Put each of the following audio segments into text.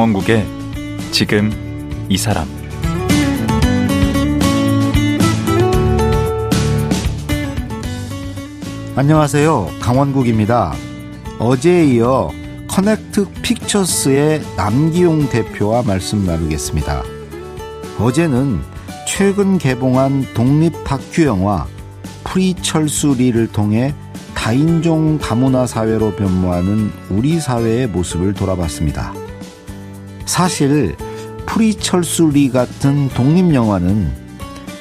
강원국의 지금 이 사람 안녕하세요. 강원국입니다. 어제에 이어 커넥트 픽처스의 남기용 대표와 말씀 나누겠습니다. 어제는 최근 개봉한 독립 다큐 영화 프리철수리를 통해 다인종 다문화 사회로 변모하는 우리 사회의 모습을 돌아봤습니다. 사실 프리철수리 같은 독립 영화는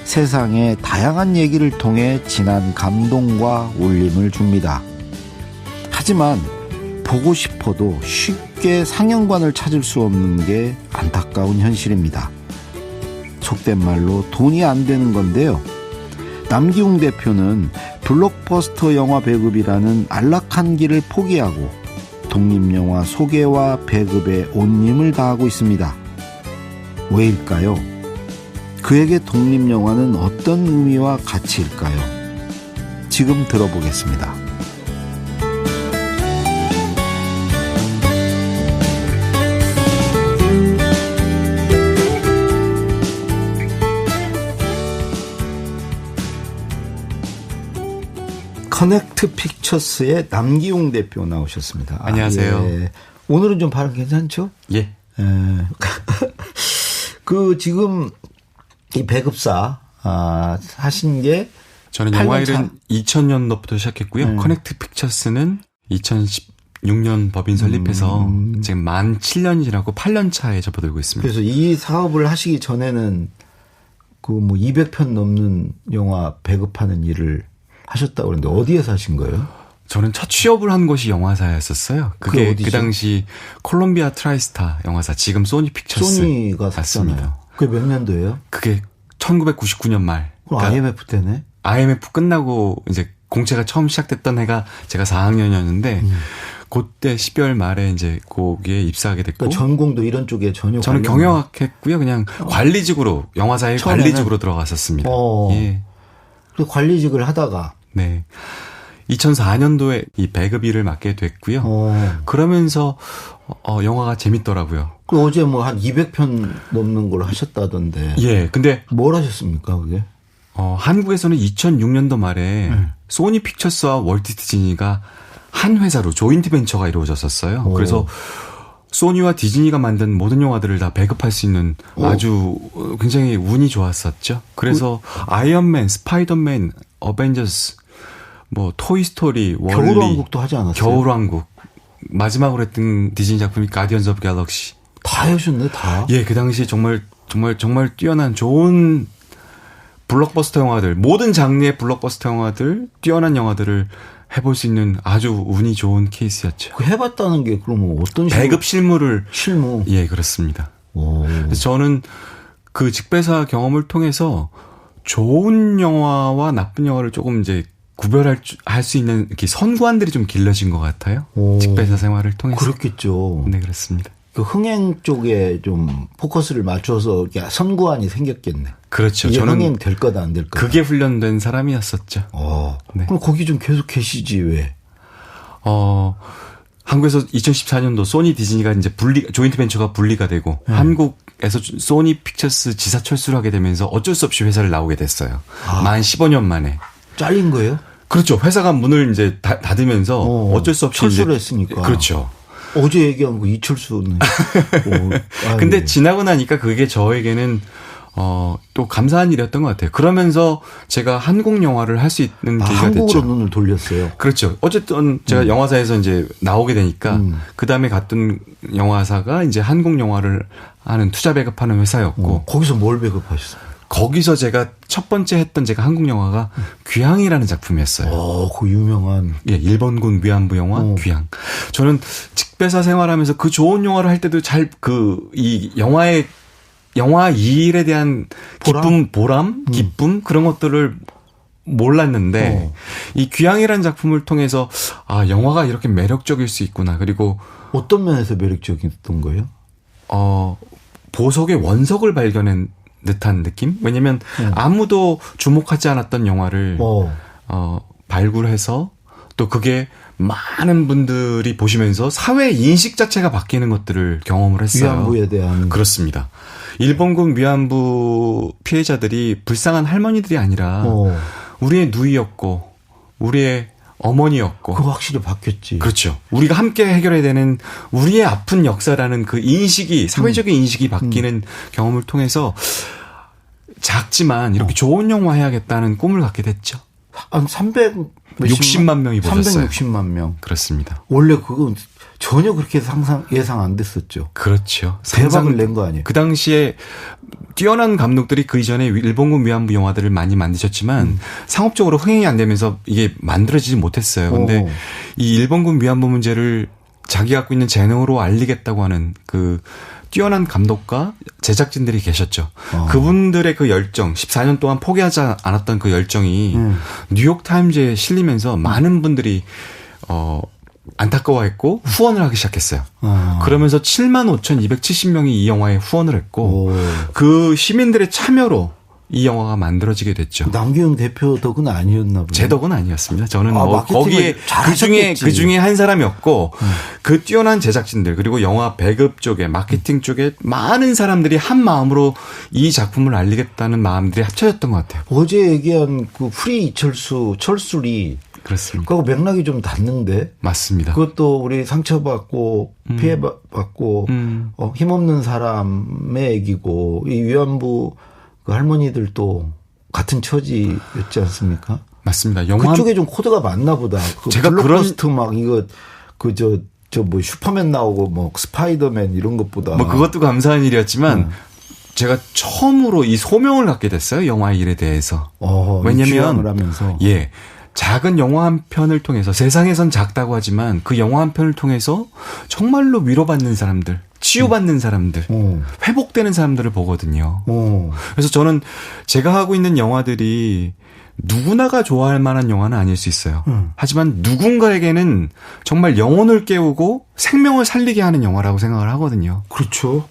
세상의 다양한 얘기를 통해 진한 감동과 울림을 줍니다. 하지만 보고 싶어도 쉽게 상영관을 찾을 수 없는 게 안타까운 현실입니다. 속된 말로 돈이 안 되는 건데요. 남기웅 대표는 블록버스터 영화 배급이라는 안락한 길을 포기하고 독립영화 소개와 배급에 온 힘을 다하고 있습니다. 왜일까요? 그에게 독립영화는 어떤 의미와 가치일까요? 지금 들어보겠습니다. 커넥트 픽처스의 남기용 대표 나오셨습니다. 안녕하세요. 아, 예. 오늘은 좀 발음 괜찮죠? 예. 예. 그 지금 이 배급사 아, 하신 게 저는 8년 영화 차. 일은 2000년도부터 시작했고요. 음. 커넥트 픽처스는 2016년 법인 설립해서 음. 지금 만 7년이 지나고 8년 차에 접어들고 있습니다. 그래서 이 사업을 하시기 전에는 그 뭐 200편 넘는 영화 배급하는 일을 하셨다고 그러는데 어디에서 하신 거예요? 저는 첫 취업을 한 곳이 영화사였었어요. 그게? 그 당시 콜롬비아 트라이스타 영화사, 지금 소니 픽처스. 소니가 샀잖아요. 맞습니다. 그게 몇 년도예요? 그게 1999년 말. 그럼 그러니까 IMF 때네. IMF 끝나고 이제 공채가 처음 시작됐던 해가 제가 4학년이었는데 음. 그때 12월 말에 이제 거기에 입사하게 됐고 그러니까 전공도 이런 쪽에 전혀 저는 경영학 했고요. 그냥 관리직으로 영화사의? 관리직으로 들어갔었습니다. 어. 예. 관리직을 하다가 네. 2004년도에 이 배급 일을 맡게 됐고요. 어. 그러면서 어, 영화가 재밌더라고요. 그 어제 뭐 한 200편 넘는 걸 하셨다던데. 예. 근데 뭘 하셨습니까, 그게? 어, 한국에서는 2006년도 말에 네. 소니 픽처스와 월트 디즈니가 한 회사로 조인트 벤처가 이루어졌었어요. 오. 그래서 소니와 디즈니가 만든 모든 영화들을 다 배급할 수 있는 오. 아주 어, 굉장히 운이 좋았었죠. 그래서 아이언맨, 스파이더맨, 어벤져스, 뭐 토이스토리, 겨울왕국도 하지 않았어요? 겨울왕국 마지막으로 했던 디즈니 작품이 가디언즈 오브 갤럭시. 다 하셨네, 다. 예, 그 당시 정말 정말 정말 뛰어난 좋은 블록버스터 영화들, 모든 장르의 블록버스터 영화들, 뛰어난 영화들을 해볼 수 있는 아주 운이 좋은 케이스였죠. 그 해봤다는 게 그러면 어떤 식으로- 배급 실무를 실무. 예 그렇습니다. 오. 그래서 저는 그 직배사 경험을 통해서 좋은 영화와 나쁜 영화를 조금 이제 구별할 할 수 있는 이렇게 선관들이 좀 길러진 것 같아요. 오. 직배사 생활을 통해서. 그렇겠죠. 네 그렇습니다. 그 흥행 쪽에 좀 포커스를 맞춰서 선구안이 생겼겠네. 그렇죠. 저는 흥행 될 거다 안 될 거다. 그게 훈련된 사람이었었죠. 어. 네. 그럼 거기 좀 계속 계시지 왜? 어, 한국에서 2014년도 소니 디즈니가 이제 분리, 조인트 벤처가 분리가 되고, 네. 한국 에서 소니 픽처스 지사 철수를 하게 되면서 어쩔 수 없이 회사를 나오게 됐어요. 아. 만 15년 만에. 잘린 거예요? 그렇죠. 회사가 문을 이제 다, 닫으면서 어, 어, 쩔수 없이. 철수를 이제- 했으니까. 그렇죠. 어제 얘기한 거 이철수는. 어. 근데 지나고 나니까 그게 저에게는 어, 또 감사한 일이었던 것 같아요. 그러면서 제가 한국 영화를 할 수 있는 아, 기회가 한국으로 됐죠. 눈을 돌렸어요. 그렇죠. 어쨌든 제가 영화사에서 이제 나오게 되니까 음. 그 다음에 갔던 영화사가 이제 한국 영화를 하는 투자 배급하는 회사였고 어, 거기서 뭘 배급하셨어요? 거기서 제가 첫 번째 했던 제가 한국 영화가 귀향이라는 작품이었어요. 어, 그 유명한. 예, 일본군 위안부 영화 어. 귀향. 저는 직배사 생활하면서 그 좋은 영화를 할 때도 잘 그 이 영화의 영화 이 일에 대한 보람? 기쁨, 보람, 기쁨 그런 것들을 몰랐는데 어. 이 귀향이라는 작품을 통해서 아 영화가 이렇게 매력적일 수 있구나 그리고 어떤 면에서 매력적이었던 거예요? 어 보석의 원석을 발견한 듯한 느낌 왜냐면 음. 아무도 주목하지 않았던 영화를 어. 어 발굴해서 또 그게 많은 분들이 보시면서 사회 인식 자체가 바뀌는 것들을 경험을 했어요. 위안부에 대한 그렇습니다. 일본군 위안부 피해자들이 불쌍한 할머니들이 아니라 어, 우리의 누이였고 우리의 어머니였고 그거 확실히 바뀌었지. 그렇죠. 우리가 함께 해결해야 되는 우리의 아픈 역사라는 그 인식이 사회적인 인식이 바뀌는 경험을 통해서 작지만 이렇게 좋은 영화 해야겠다는 꿈을 갖게 됐죠. 한 300, 60만 명이 보셨어요. 360만 명. 그렇습니다. 원래 그건 전혀 그렇게 상상 예상 안 됐었죠. 그렇죠. 대박을 낸 거 아니에요? 그 당시에 뛰어난 감독들이 그 이전에 일본군 위안부 영화들을 많이 만드셨지만 음. 상업적으로 흥행이 안 되면서 이게 만들어지지 못했어요. 근데 오. 이 일본군 위안부 문제를 자기 갖고 있는 재능으로 알리겠다고 하는 그 뛰어난 감독과 제작진들이 계셨죠. 어. 그분들의 그 열정, 14년 동안 포기하지 않았던 그 열정이 음. 뉴욕 타임즈에 실리면서 많은 분들이 어 안타까워했고 후원을 하기 시작했어요. 아. 그러면서 7만 5,270명이 이 영화에 후원을 했고 오. 그 시민들의 참여로 이 영화가 만들어지게 됐죠. 남기영 대표 덕은 아니었나 보네. 제 덕은 아니었습니다. 저는 아, 뭐 마케팅을 거기에 잘그 중에. 음. 그 중에 한 사람이었고 그 뛰어난 제작진들 그리고 영화 배급 쪽에 마케팅 쪽에 많은 사람들이 한 마음으로 이 작품을 알리겠다는 마음들이 합쳐졌던 것 같아요. 어제 얘기한 그 프리 이철수 철수리 그렇습니다. 그하고 맥락이 좀 닿는데 맞습니다. 그것도 우리 상처받고 피해받고 음. 어, 힘없는 사람의 얘기고 이 위안부 그 할머니들도 같은 처지였지 않습니까? 맞습니다. 영화 그쪽에 좀 코드가 맞나 보다. 그 제가 블록버스트 막 이거 그저 저 뭐 슈퍼맨 나오고 뭐 스파이더맨 이런 것보다 뭐 그것도 감사한 일이었지만 음. 제가 처음으로 이 소명을 갖게 됐어요. 영화 일에 대해서. 어, 왜냐면 예. 작은 영화 한 편을 통해서 세상에선 작다고 하지만 그 영화 한 편을 통해서 정말로 위로받는 사람들, 치유받는 사람들, 어, 회복되는 사람들을 보거든요. 어, 그래서 저는 제가 하고 있는 영화들이 누구나가 좋아할 만한 영화는 아닐 수 있어요. 음. 하지만 누군가에게는 정말 영혼을 깨우고 생명을 살리게 하는 영화라고 생각을 하거든요. 그렇죠.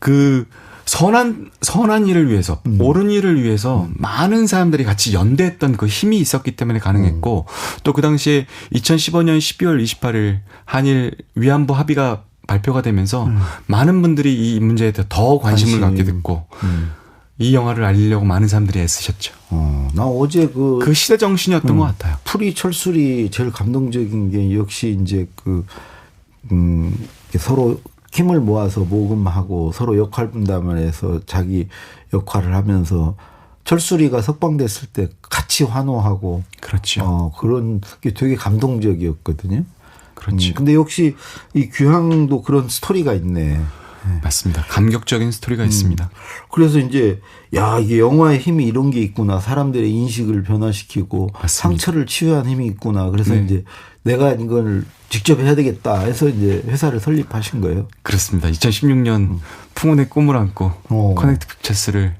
그 선한 선한 일을 위해서 음. 옳은 일을 위해서 많은 사람들이 같이 연대했던 그 힘이 있었기 때문에 가능했고 음. 또그 당시에 2015년 12월 28일 한일 위안부 합의가 발표가 되면서 많은 분들이 이 문제에 더 관심을 음. 관심. 갖게 됐고 음. 이 영화를 알리려고 많은 사람들이 애쓰셨죠. 어, 나 어제 그, 그 시대 정신이었던 음. 것 같아요. 프리 철술이 제일 감동적인 게 역시 이제 그, 음, 서로 힘을 모아서 모금하고 서로 역할 분담을 해서 자기 역할을 하면서 철수리가 석방됐을 때 같이 환호하고 그렇죠. 어, 그런 게 되게 감동적이었거든요. 그렇죠. 음, 근데 역시 이 규향도 그런 스토리가 있네. 맞습니다. 감격적인 스토리가 있습니다. 그래서 이제 야 이게 영화의 힘이 이런 게 있구나 사람들의 인식을 변화시키고 맞습니다. 상처를 치유한 힘이 있구나 그래서 네. 이제 내가 이걸 직접 해야 되겠다 해서 이제 회사를 설립하신 거예요. 그렇습니다. 2016년 풍운의 꿈을 안고 음. 어. 커넥트 픽처스를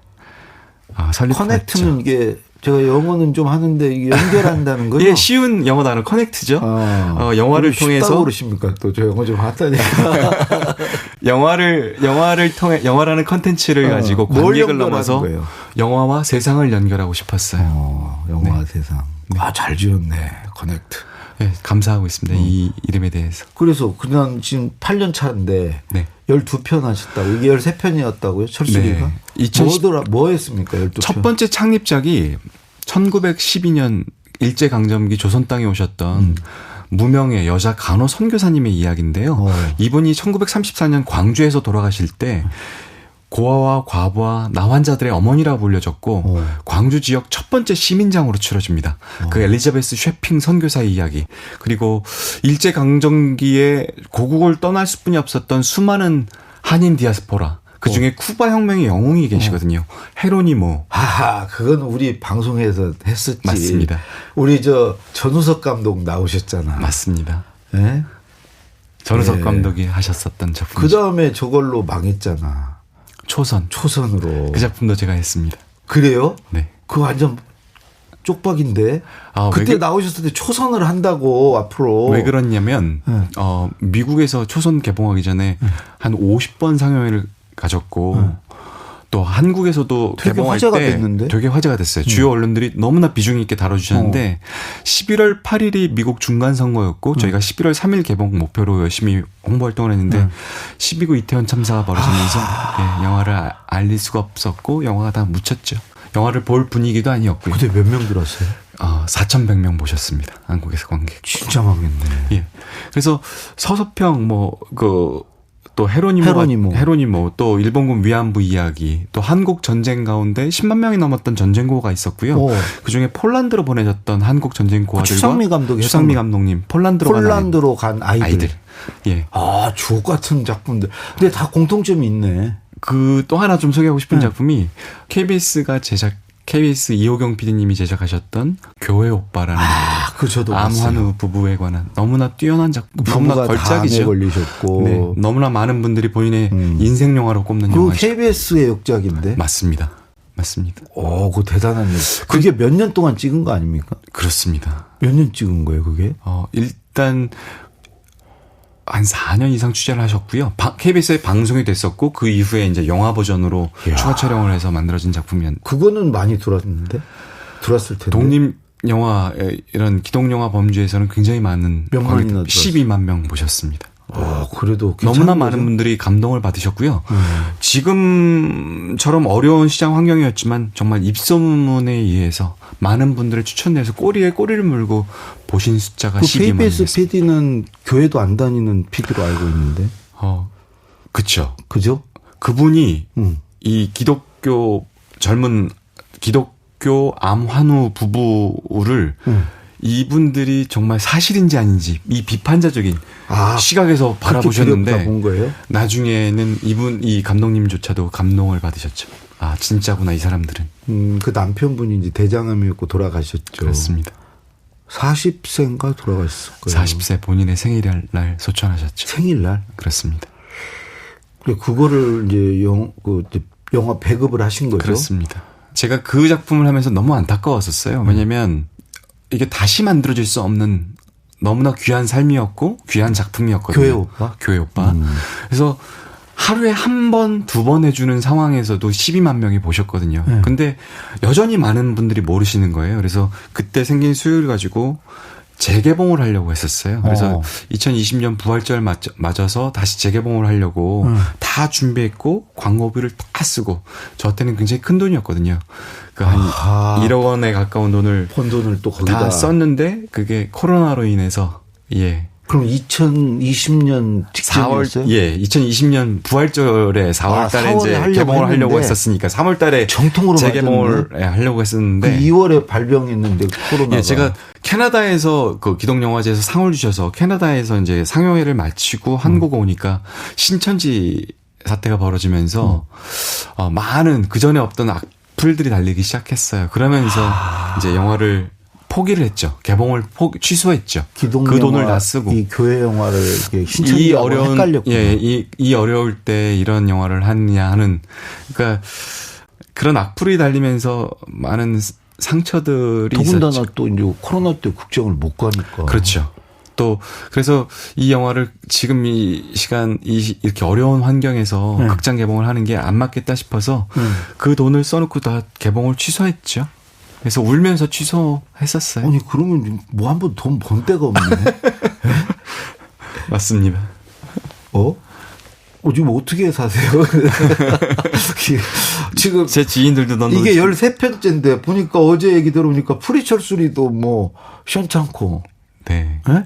아, 설립했죠. 커넥트는 이게 제가 영어는 좀 하는데 연결한다는 거죠. 예, 쉬운 영어 단어 커넥트죠. 아, 어, 영화를 통해서 그러십니까? 또 저 영어 좀 하다니까. 영화를 영화를 통해 영화라는 컨텐츠를 어, 가지고 뭘 관객을 넘어서 거예요? 영화와 세상을 연결하고 싶었어요. 어, 영화 세상. 아, 잘 지었네. 커넥트. 예, 감사하고 있습니다. 음. 이 이름에 대해서. 그래서 그냥 지금 8년 차인데 네. 12편 하셨다고. 이게 13편이었다고요? 철수리가? 네. 2010 뭐더라, 뭐 했습니까? 12편. 첫 번째 창립작이 1912년 일제 강점기 조선 땅에 오셨던 무명의 여자 간호 선교사님의 이야기인데요. 어. 이분이 1934년 광주에서 돌아가실 때 고아와 과부와 나환자들의 어머니라고 불려졌고 어. 광주 지역 첫 번째 시민장으로 치러집니다. 그 엘리자베스 쉐핑 선교사의 이야기 그리고 일제 강점기에 고국을 떠날 수뿐이 없었던 수많은 한인 디아스포라 그 중에 쿠바 혁명의 영웅이 계시거든요. 헤로니모 하하, 그건 우리 방송에서 했었지. 맞습니다. 우리 저 전우석 감독 나오셨잖아. 맞습니다. 예? 전우석 네. 감독이 하셨었던 작품 그 다음에 저걸로 망했잖아. 초선 초선으로. 그 작품도 제가 했습니다. 그래요? 네. 그 완전 쪽박인데. 아, 그때 왜 그- 나오셨을 때 초선을 한다고 앞으로. 왜 그러냐면 네. 어 미국에서 초선 개봉하기 전에 한 50번 상영회를 가졌고 또 한국에서도 되게 화제가 때 됐는데? 음. 되게 화제가 됐어요. 주요 언론들이 너무나 비중 있게 다뤄주셨는데 어. 11월 8일이 미국 중간 선거였고 음. 저희가 11월 3일 개봉 목표로 열심히 홍보 활동을 했는데 음. 12구 이태원 참사가 벌어지면서 아. 예, 영화를 아- 알릴 수가 없었고 영화가 다 묻혔죠. 영화를 볼 분위기도 아니었고요. 그때 몇 명 들었어요? 어, 4,100명 보셨습니다. 한국에서 관객. 진짜 많겠네. 예. 그래서 서서평 뭐 그 또 헤로니모 헤로니모. 헤로니모 또 일본군 위안부 이야기 또 한국 전쟁 가운데 10만 명이 넘었던 전쟁고가 있었고요. 오. 그중에 폴란드로 보내졌던 한국 전쟁고아들과 그 추상미 감독이 추상미 감독님 폴란드로 간 폴란드로 간 아이들. 아이들. 예. 아, 주옥 같은 작품들. 근데 다 공통점이 있네. 그 또 하나 좀 소개하고 싶은 네. 작품이 KBS가 제작 KBS 이호경 PD님이 제작하셨던 교회 오빠라는 아, 그 저도. 암환우 부부에 관한 너무나 뛰어난 작품, 너무나 걸작이죠. 걸리셨고. 네, 너무나 많은 분들이 본인의 음. 인생 영화로 꼽는 그리고 영화죠. KBS의 역작인데. 맞습니다. 맞습니다. 오, 그 대단한 일. 그게 몇 년 동안 찍은 거 아닙니까? 그렇습니다. 몇 년 찍은 거예요, 그게? 어, 일단 한 4년 이상 취재를 하셨고요. 바- KBS에 방송이 됐었고 그 이후에 이제 영화 버전으로 이야. 추가 촬영을 해서 만들어진 작품이었. 그거는 많이 들었는데. 들었을 텐데. 독립 영화 이런 기동 영화 범주에서는 굉장히 많은 몇 만이나 12만 명 보셨습니다. 아, 그래도 너무나 많은 거죠? 분들이 감동을 받으셨고요. 음. 지금처럼 어려운 시장 환경이었지만 정말 입소문에 의해서 많은 분들을 추천해서 꼬리에 꼬리를 물고 보신 숫자가 그 12만 KBS. PD는 교회도 안 다니는 PD로 알고 있는데. 어, 그쵸. 그죠? 그분이 음. 이 기독교 젊은 기독교 암환우 부부를 음. 이분들이 정말 사실인지 아닌지 이 비판자적인 아, 시각에서 바라보셨는데? 나중에는 이분 이 감독님조차도 감동을 받으셨죠. 아 진짜구나 이 사람들은 음, 그 남편분이 이제 대장암이었고 돌아가셨죠. 그렇습니다. 40세인가 돌아가셨을 거예요. 40세 본인의 생일날 소천하셨죠. 생일날. 그렇습니다. 그거를 이제 영, 그, 영화 배급을 하신 거죠. 그렇습니다. 제가 그 작품을 하면서 너무 안타까웠었어요. 음. 왜냐면 이게 다시 만들어질 수 없는 너무나 귀한 삶이었고 귀한 작품이었거든요. 교회 오빠? 교회 오빠. 음. 그래서 하루에 한 번, 두 번 해주는 상황에서도 12만 명이 보셨거든요. 네. 근데 여전히 많은 분들이 모르시는 거예요. 그래서 그때 생긴 수요를 가지고 재개봉을 하려고 했었어요. 그래서 어. 2020년 부활절 맞- 맞아서 다시 재개봉을 하려고 음. 다 준비했고 광고비를 다 쓰고 저한테는 굉장히 큰 돈이었거든요. 그한 아하. 1억 원에 가까운 돈을 번 돈을 또 거기다. 다 썼는데 그게 코로나로 인해서 예. 그럼 2020년 4월 직전이었어요? 예 2020년 부활절에 4월 아, 달에 4월에 이제 개봉을 하려고 했었으니까 3월 달에 정통으로 재개봉을 맞았네. 예, 하려고 그 했었는데 2월에 발병했는데 코로나가. 예, 제가 캐나다에서 그 기동 영화제에서 상을 주셔서 캐나다에서 이제 상영회를 마치고 한국 오니까 신천지 사태가 벌어지면서 어, 많은 그 전에 없던 악플들이 달리기 시작했어요. 그러면서 이제 영화를 포기를 했죠. 개봉을 포 취소했죠. 기동 그 돈을 다 쓰고 이 교회 영화를 이 어려운 헷갈렸구나. 예, 이, 이 어려울 때 이런 영화를 하느냐 하는 그러니까 그런 악플이 달리면서 많은 상처들이 더군다나 있었죠. 또 이제 코로나 때 국정을 못 가니까. 그렇죠. 또 그래서 이 영화를 지금 이 시간 이 이렇게 어려운 환경에서 네. 극장 개봉을 하는 게 안 맞겠다 싶어서 음. 그 돈을 써놓고 다 개봉을 취소했죠. 그래서 울면서 취소했었어요. 아니 그러면 뭐 한 번 돈 번 데가 없네. 맞습니다. 어? 어, 지금 어떻게 사세요? 지금 제 지인들도 넌 이게 13편째인데 보니까 어제 얘기 들어보니까 프리철 수리도 뭐 시원찮고. 네. 예?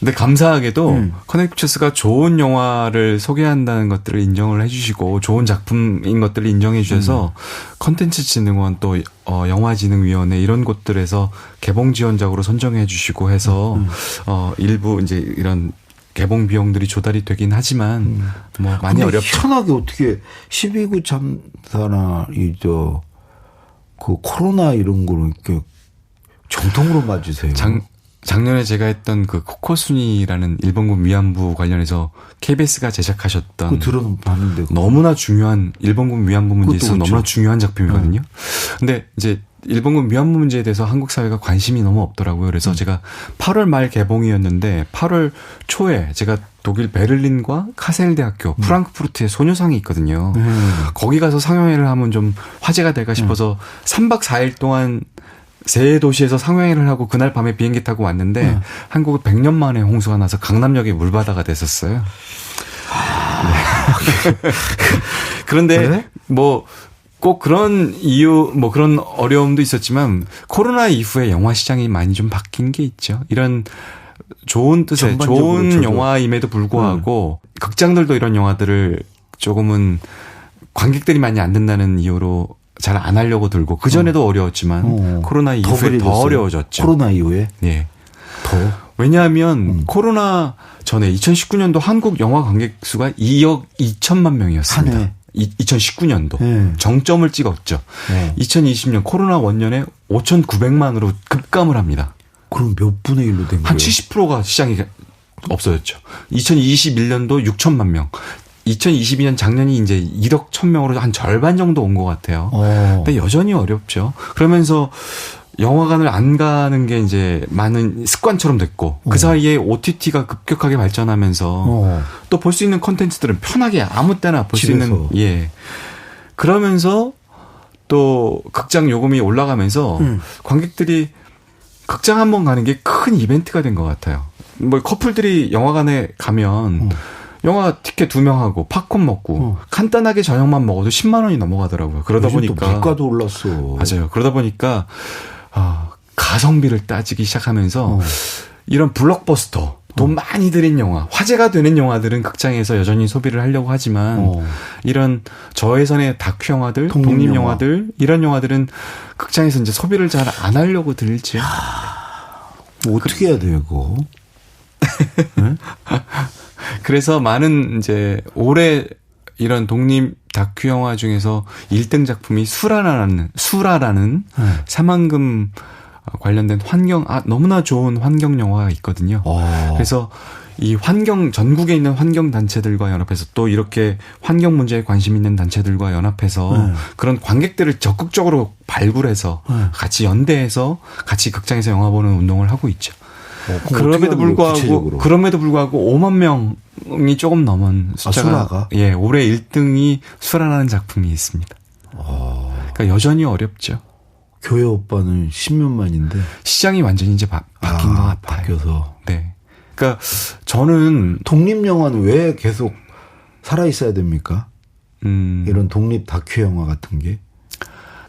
근데 감사하게도 음. 커넥처스가 좋은 영화를 소개한다는 것들을 인정을 해주시고 좋은 작품인 것들을 인정해 주셔서 컨텐츠 진흥원 또 어, 영화진흥위원회 이런 곳들에서 개봉 지원작으로 선정해 주시고 해서 어, 일부 이제 이런 개봉 비용들이 조달이 되긴 하지만 뭐 많이 어렵죠. 희한하게 어떻게 12구 참사나 이저그 코로나 이런 거를 이렇게 정통으로 맞으세요. 장 작년에 제가 했던 그 코코순이라는 일본군 위안부 관련해서 KBS가 제작하셨던 그 들어는 봤는데 그거. 너무나 중요한 일본군 위안부 문제에 있어서 그렇죠. 너무나 중요한 작품이거든요. 근데 이제 일본군 위안부 문제에 대해서 한국 사회가 관심이 너무 없더라고요. 음. 그래서 제가 8월 말 개봉이었는데 8월 초에 제가 독일 베를린과 카셀 대학교 음. 프랑크푸르트에 소녀상이 있거든요. 거기 가서 상영회를 하면 좀 화제가 될까 싶어서 3박 4일 동안 세 도시에서 상영회를 하고 그날 밤에 비행기 타고 왔는데 네. 한국은 100년 만에 홍수가 나서 강남역이 물바다가 됐었어요. 네. 그런데 네? 뭐꼭 그런 이유 뭐 그런 어려움도 있었지만 코로나 이후에 영화 시장이 많이 좀 바뀐 게 있죠. 이런 좋은 뜻의 좋은 저도. 영화임에도 불구하고 극장들도 이런 영화들을 조금은 관객들이 많이 안 된다는 이유로 잘 안 하려고 들고 그 전에도 어. 려웠지만 어. 코로나 더 이후에 더 그래졌어요. 어려워졌죠. 코로나 이후에 예. 더. 왜냐하면 음. 코로나 전에 2019년도 한국 영화 관객 수가 2억 2천만 명이었습니다. 한 해. 이, 2019년도 네. 정점을 찍었죠. 네. 2020년 코로나 원년에 5,900만으로 급감을 합니다. 그럼 몇 분의 1로 된한 거예요? 70%가 시장이 없어졌죠. 2021년도 6천만 명. 2022년 작년이 이제 1억 1000명으로 한 절반 정도 온 것 같아요. 어. 근데 여전히 어렵죠. 그러면서 영화관을 안 가는 게 이제 많은 습관처럼 됐고 그 어. 사이에 OTT가 급격하게 발전하면서 어. 또볼 수 있는 콘텐츠들은 편하게 아무 때나 볼 수. 있는 예. 그러면서 또 극장 요금이 올라가면서 음. 관객들이 극장 한 번 가는 게 큰 이벤트가 된 것 같아요. 뭐 커플들이 영화관에 가면 어. 영화 티켓 두 명 하고 팝콘 먹고 어. 간단하게 저녁만 먹어도 10만 원이 넘어가더라고요. 그러다 보니까 물가도 올랐어. 맞아요. 그러다 보니까 어, 가성비를 따지기 시작하면서 어. 이런 블록버스터 돈 많이 들인 영화, 화제가 되는 영화들은 극장에서 여전히 소비를 하려고 하지만 어. 이런 저예산의 다큐 영화들, 독립 독립 영화. 영화들 이런 영화들은 극장에서 이제 소비를 잘 안 하려고 들죠. 뭐 어떻게 해야 돼요, 그거? 그래서 많은 이제 올해 이런 독립 다큐 영화 중에서 1등 작품이 수라라는 수라라는 네. 사만금 관련된 환경 아 너무나 좋은 환경 영화가 있거든요. 어. 그래서 이 환경 전국에 있는 환경 단체들과 연합해서 또 이렇게 환경 문제에 관심 있는 단체들과 연합해서 네. 그런 관객들을 적극적으로 발굴해서 네. 같이 연대해서 같이 극장에서 영화 보는 운동을 하고 있죠. 어, 그럼 그럼에도 불구하고 구체적으로? 그럼에도 불구하고 5만 명이 조금 넘은 숫자가 수라가? 예 올해 1등이 수라라는 작품이 있습니다. 어. 그러니까 여전히 어렵죠. 교회 오빠는 10년 만인데 시장이 완전히 이제 바, 바뀐 아, 것 같아요. 바뀌어서 네. 그러니까 저는 독립 영화는 왜 계속 살아 있어야 됩니까? 음, 이런 독립 다큐 영화 같은 게.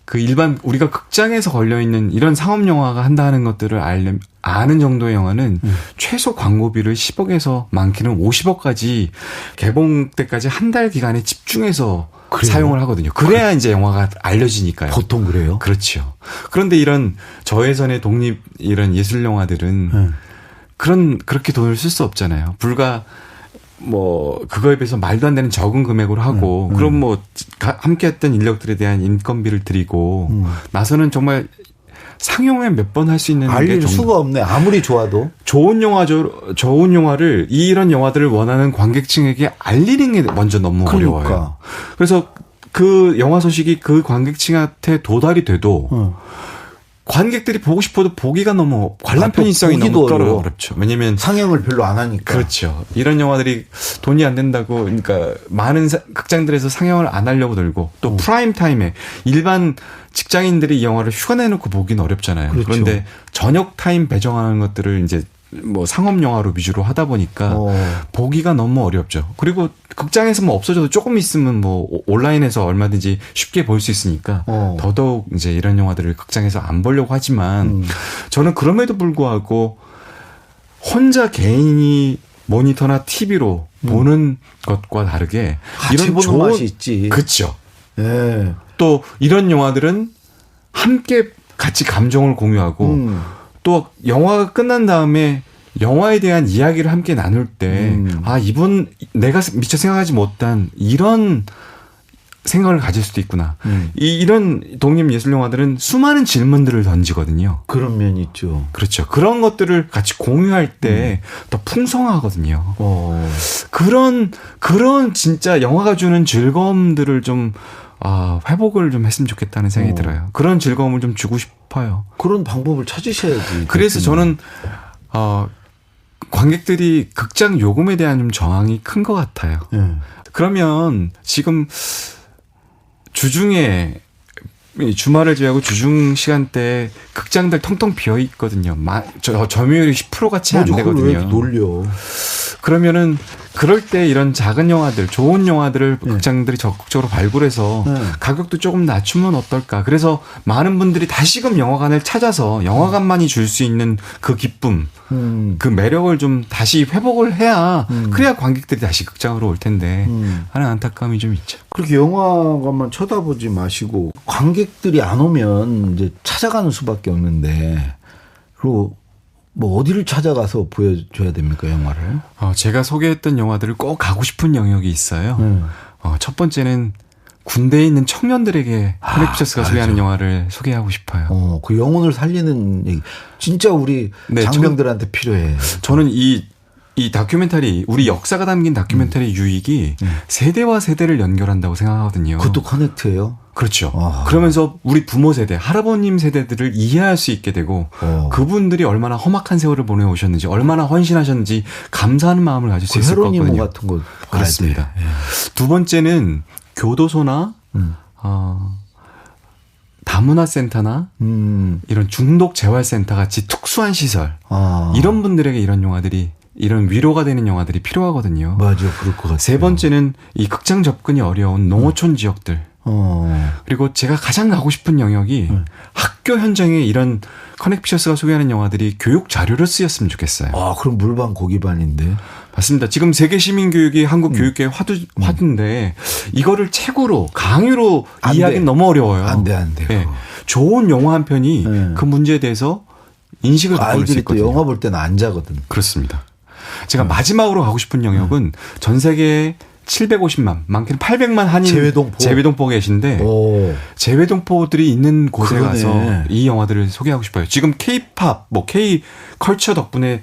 그 일반 우리가 극장에서 걸려 있는 이런 상업 영화가 한다 하는 것들을 알려 아는 정도의 영화는 음. 최소 광고비를 10억에서 많게는 50억까지 개봉 때까지 한 달 기간에 집중해서 그래요? 사용을 하거든요. 그래야 이제 영화가 알려지니까요. 보통 그래요? 그렇죠. 그런데 이런 저예산의 독립 이런 예술 영화들은 네. 그런 그렇게 돈을 쓸 수 없잖아요. 불과 뭐 그거에 비해서 말도 안 되는 적은 금액으로 하고 음, 음. 그럼 뭐 가- 함께했던 인력들에 대한 인건비를 드리고 음. 나서는 정말 상영회 몇 번 할 수 있는 게 알릴 정- 수가 없네. 아무리 좋아도. 좋은 영화죠. 좋은 영화를 이런 영화들을 원하는 관객층에게 알리는 게 먼저 너무 그러니까. 어려워요. 그래서 그 영화 소식이 그 관객층한테 도달이 돼도 어. 관객들이 보고 싶어도 보기가 너무 관람 편의성이 너무 떨어 어려워. 어렵죠. 왜냐면 상영을 별로 안 하니까. 그렇죠. 이런 영화들이 돈이 안 된다고, 그러니까 많은 사- 극장들에서 상영을 안 하려고 들고 어. 또 프라임 타임에 일반 직장인들이 이 영화를 휴가 내놓고 보기는 어렵잖아요. 그렇죠. 그런데 저녁 타임 배정하는 것들을 이제 뭐 상업 영화로 위주로 하다 보니까 어. 보기가 너무 어렵죠. 그리고 극장에서 뭐 없어져도 조금 있으면 뭐 오- 온라인에서 얼마든지 쉽게 볼 수 있으니까 어. 더더욱 이제 이런 영화들을 극장에서 안 보려고 하지만 음. 저는 그럼에도 불구하고 혼자 개인이 모니터나 TV로 보는 것과 다르게 같이 이런 보는 좋은 맛이 있지. 그렇죠. 예. 또 이런 영화들은 함께 같이 감정을 공유하고 음. 또 영화가 끝난 다음에 영화에 대한 이야기를 함께 나눌 때, 음. 아, 이분, 내가 미처 생각하지 못한 이런 생각을 가질 수도 있구나. 음. 이, 이런 독립 예술 영화들은 수많은 질문들을 던지거든요. 그런 면이 있죠. 그렇죠. 그런 것들을 같이 공유할 때더 풍성하거든요. 어. 그런 그런 진짜 영화가 주는 즐거움들을 좀 아, 회복을 좀 했으면 좋겠다는 생각이 어. 들어요. 그런 즐거움을 좀 주고 싶어요. 그런 방법을 찾으셔야지. 그래서 저는 어 관객들이 극장 요금에 대한 좀 저항이 큰 것 같아요. 예. 그러면 지금 주중에 이 주말을 제외하고 주중 시간대 극장들 텅텅 비어 있거든요. 마, 저, 점유율이 10%가 채안 뭐죠? 그걸 왜 되거든요. 놀려? 그러면은 그럴 때 이런 작은 영화들, 좋은 영화들을 네. 극장들이 적극적으로 발굴해서 네. 가격도 조금 낮추면 어떨까? 그래서 많은 분들이 다시금 영화관을 찾아서 영화관만이 줄 수 있는 그 기쁨, 음. 그 매력을 좀 다시 회복을 해야 음. 그래야 관객들이 다시 극장으로 올 텐데 음. 하는 안타까움이 좀 있죠. 그렇게 영화관만 쳐다보지 마시고 관객들이 안 오면 이제 찾아가는 수밖에 없는데 그리고 뭐 어디를 찾아가서 보여줘야 됩니까 영화를? 어, 제가 소개했던 영화들을 꼭 가고 싶은 영역이 있어요. 음. 어, 첫 번째는 군대에 있는 청년들에게 아, 커넥피셔스가 맞아. 소개하는 영화를 소개하고 싶어요. 어, 그 영혼을 살리는 얘기. 진짜 우리 네, 장병들한테 필요해. 저는 이, 이 다큐멘터리, 우리 역사가 담긴 다큐멘터리 유익이 세대와 세대를 연결한다고 생각하거든요. 음. 그것도 커넥트예요. 그렇죠. 아. 그러면서 우리 부모 세대, 할아버님 세대들을 이해할 수 있게 되고 어. 그분들이 얼마나 험악한 세월을 보내오셨는지, 얼마나 헌신하셨는지 감사하는 마음을 가질 수 그 있을 것 같거든요. 같은 거 그렇습니다. 예. 두 번째는 교도소나 음. 어, 다문화센터나 음. 이런 중독 재활센터 같이 특수한 시설 아. 이런 분들에게 이런 영화들이 이런 위로가 되는 영화들이 필요하거든요. 맞아, 그럴 것 같아요. 세 번째는 이 극장 접근이 어려운 농어촌 지역들 어. 그리고 제가 가장 가고 싶은 영역이 네. 학교 현장에 이런 커넥피셔스가 소개하는 영화들이 교육 자료로 쓰였으면 좋겠어요. 아, 그럼 물반 고기반인데. 맞습니다. 지금 세계 시민 교육이 음. 한국 교육계 화두 화두인데 이거를 책으로 강의로 안 이해하기는 돼. 너무 어려워요. 안 돼, 안 돼. 예. 그거. 좋은 영화 한 편이 네. 그 문제에 대해서 인식을 바꿀 수 있거든요. 영화 볼 때는 안 자거든. 그렇습니다. 음. 제가 마지막으로 가고 싶은 영역은 전 세계에 750만, 많게는 800만 한인 재외동포. 재외동포 계신데 오. 재외동포들이 있는 곳에 그러네. 가서 이 영화들을 소개하고 싶어요. 지금 K-팝, 뭐 K 컬처 덕분에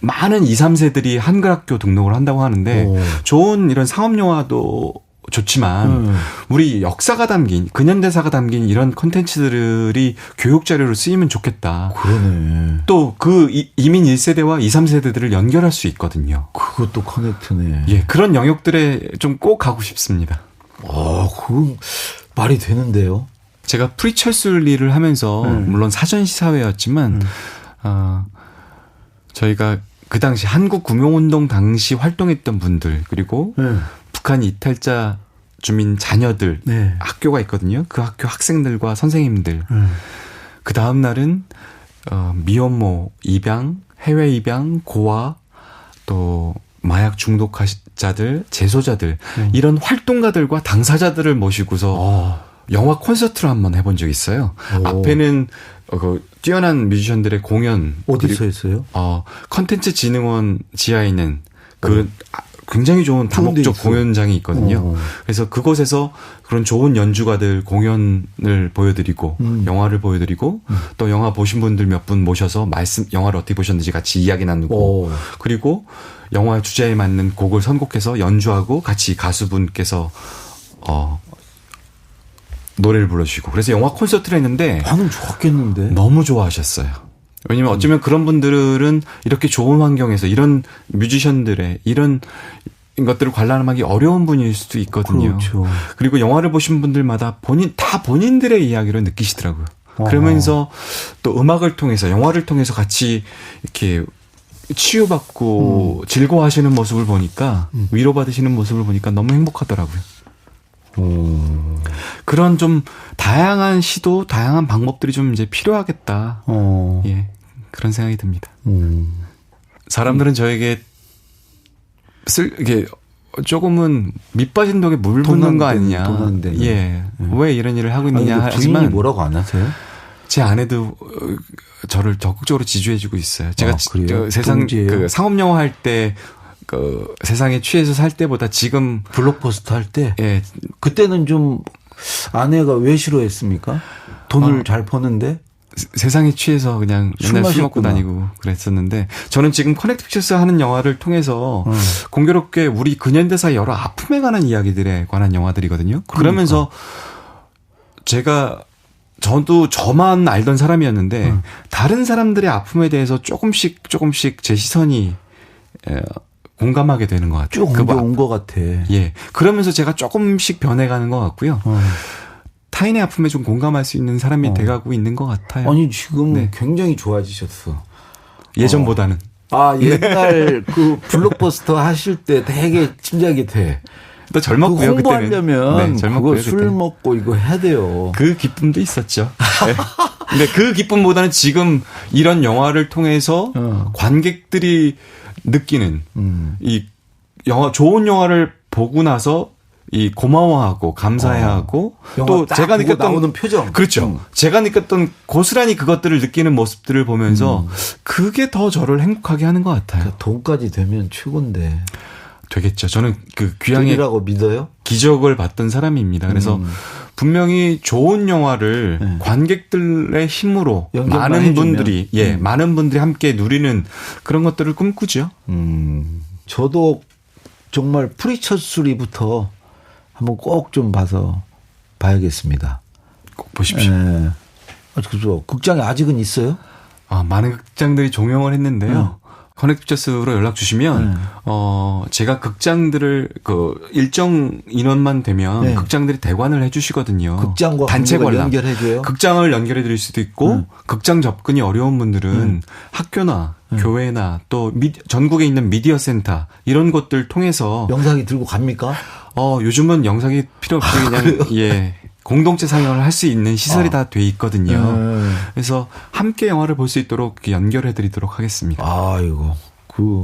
많은 2, 3세들이 한글 학교 등록을 한다고 하는데 오. 좋은 이런 상업 영화도 좋지만 음. 우리 역사가 담긴 근현대사가 담긴 이런 컨텐츠들이 교육 자료로 쓰이면 좋겠다. 그러네. 또 그 이민 1세대와 2, 3세대들을 연결할 수 있거든요. 그것도 커넥트네. 예, 그런 영역들에 좀 꼭 가고 싶습니다. 아, 그건 말이 되는데요. 제가 프리철술리를 하면서 음. 물론 사전 시사회였지만 어, 저희가 그 당시 한국 구명운동 당시 활동했던 분들 그리고 네. 북한 이탈자 주민 자녀들 네. 학교가 있거든요. 그 학교 학생들과 선생님들 음. 그 다음 날은 어, 미혼모 입양, 해외 입양, 고아 또 마약 중독자들, 재소자들 음. 이런 활동가들과 당사자들을 모시고서 어. 영화 콘서트를 한번 해본 적이 있어요. 오. 앞에는 어, 그 뛰어난 뮤지션들의 공연 어디서 했어요? 어 컨텐츠 진흥원 지하에 있는 그 아, 굉장히 좋은 다목적. 공연장이 있거든요. 어. 그래서 그곳에서 그런 좋은 연주가들 공연을 보여드리고 음. 영화를 보여드리고 또 영화 보신 분들 몇 분 모셔서 말씀 영화를 어떻게 보셨는지 같이 이야기 나누고 오. 그리고 영화 주제에 맞는 곡을 선곡해서 연주하고 같이 가수분께서 어 노래를 불러주시고 그래서 영화 콘서트를 했는데 반응 좋았겠는데. 너무 좋아하셨어요. 왜냐면 어쩌면 그런 분들은 이렇게 좋은 환경에서 이런 뮤지션들의 이런 것들을 관람하기 어려운 분일 수도 있거든요. 그렇죠. 그리고 영화를 보신 분들마다 본인 다 본인들의 이야기로 느끼시더라고요. 그러면서 또 음악을 통해서 영화를 통해서 같이 이렇게 치유받고 음. 즐거워하시는 모습을 보니까 위로받으시는 모습을 보니까 너무 행복하더라고요. 어. 그런 좀 다양한 시도, 다양한 방법들이 좀 이제 필요하겠다. 어. 예. 그런 생각이 듭니다. 음. 사람들은 저에게 쓸, 이게 조금은 밑빠진 독에 물돈 붓는 거 아니냐. 되는. 예. 왜 이런 일을 하고 아니, 있느냐 부인이 하지만 뭐라고 안 하세요? 제 아내도 어, 저를 적극적으로 지지해주고 있어요. 제가 아? 저 세상? 그 상업 영화 할 때 그 세상에 취해서 살 때보다 지금 블록버스터 할 때 예 그때는 좀 아내가 왜 싫어했습니까? 돈을 어. 잘 버는데 세- 세상에 취해서 그냥 술 맨날 술 먹고 마셨구나. 다니고 그랬었는데 저는 지금 커넥트 픽처스 하는 영화를 통해서 음. 공교롭게 우리 근현대사 여러 아픔에 관한 이야기들에 관한 영화들이거든요. 그러니까. 그러면서 제가 저도 저만 알던 사람이었는데 음. 다른 사람들의 아픔에 대해서 조금씩 조금씩 제 시선이 에, 공감하게 되는 것 같아요. 쭉그 뭐- 옮겨온 것 같아. 예. 그러면서 제가 조금씩 변해가는 것 같고요. 어. 타인의 아픔에 좀 공감할 수 있는 사람이 어. 돼가고 있는 것 같아요. 아니 지금 네. 굉장히 좋아지셨어. 예전보다는. 아 옛날 그 블록버스터 하실 때 되게 짐작이 돼. 또그 젊었고요 홍보하려면 그때는. 네, 젊었고요 술 그때는. 먹고 이거 해야 돼요. 그 기쁨도 있었죠. 네. 근데 그 기쁨보다는 지금 이런 영화를 통해서 어. 관객들이 느끼는 음. 이 영화 좋은 영화를 보고 나서 이 고마워하고 감사해하고 어. 또딱 제가 느꼈던 표정. 그렇죠. 음. 제가 느꼈던 고스란히 그것들을 느끼는 모습들을 보면서 음. 그게 더 저를 행복하게 하는 것 같아요. 돈까지 되면 최고인데. 되겠죠. 저는 그 귀향의 돈이라고 믿어요? 기적을 봤던 사람입니다. 그래서 음. 분명히 좋은 영화를 네. 관객들의 힘으로 많은. 분들이 예 음. 많은 분들이 함께 누리는 그런 것들을 꿈꾸죠. 음. 저도 정말 프리처 수리부터 한번 꼭 좀 봐서 봐야겠습니다. 꼭 보십시오. 예. 아, 그죠. 극장에 아직은 있어요? 아, 많은 극장들이 종영을 했는데요. 커넥트 피처스로 연락 주시면 네. 어 제가 극장들을 그 일정 인원만 되면 네. 극장들이 대관을 해주시거든요. 극장과 단체 관람 연결해줘요? 극장을 연결해 드릴 수도 있고 네. 극장 접근이 어려운 분들은 학교나 교회나 또 미, 전국에 있는 미디어 센터 이런 곳들 통해서 영상이 들고 갑니까? 어 요즘은 영상이 필요 없이 그냥 예 공동체 상영을 할 수 있는 시설이 아. 다돼 있거든요. 네. 그래서 함께 영화를 볼 수 있도록 연결해 드리도록 하겠습니다. 아이고, 그,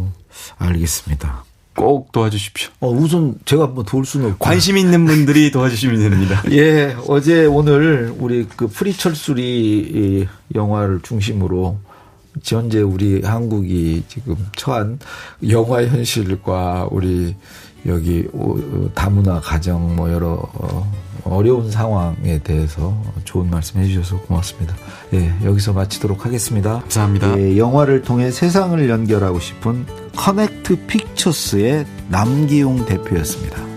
알겠습니다. 꼭 도와주십시오. 어, 우선 제가 뭐 도울 수는 없고. 관심 있는 분들이 도와주시면 됩니다. 예, 어제 오늘 우리 그 프리철수리 이 영화를 중심으로 현재 우리 한국이 지금 처한 영화 현실과 우리 여기 오- 다문화 가정 뭐 여러 어, 어려운 상황에 대해서 좋은 말씀 해주셔서 고맙습니다. 예, 여기서 마치도록 하겠습니다. 감사합니다. 예, 영화를 통해 세상을 연결하고 싶은 커넥트 픽처스의 남기용 대표였습니다.